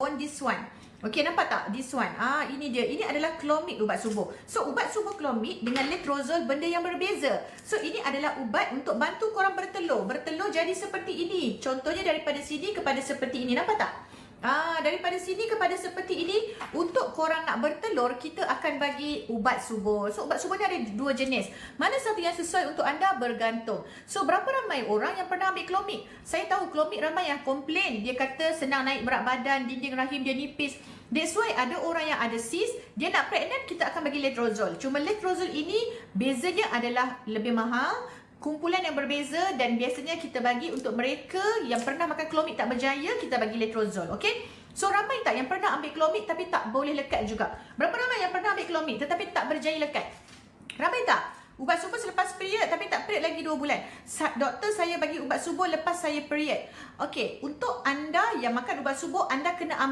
on this one. Okey, nampak tak? This one. Ah, ini dia. Ini adalah Clomid ubat subuh. So, ubat subuh Clomid dengan letrozole benda yang berbeza. So, ini adalah ubat untuk bantu korang bertelur. Bertelur jadi seperti ini. Contohnya daripada sini kepada seperti ini. Nampak tak? Ah, daripada sini kepada seperti ini, korang nak bertelur, kita akan bagi ubat subuh. So, ubat subuh ni ada dua jenis. Mana satu yang sesuai untuk anda bergantung. So, berapa ramai orang yang pernah ambil Clomid? Saya tahu Clomid ramai yang komplain. Dia kata senang naik berat badan, dinding rahim dia nipis. That's why ada orang yang ada sis, dia nak pregnant, kita akan bagi letrozole. Cuma letrozole ini, bezanya adalah lebih mahal, kumpulan yang berbeza dan biasanya kita bagi untuk mereka yang pernah makan Clomid tak berjaya, kita bagi letrozole, okey? So ramai yang pernah ambil Clomid tapi tak boleh lekat juga? Berapa ramai yang pernah ambil Clomid tetapi tak berjaya lekat? Ramai tak? Ubat subuh selepas period tapi tak period lagi 2 bulan. Doktor saya bagi ubat subuh lepas saya period. Okey, untuk anda yang makan ubat subuh, anda kena ambil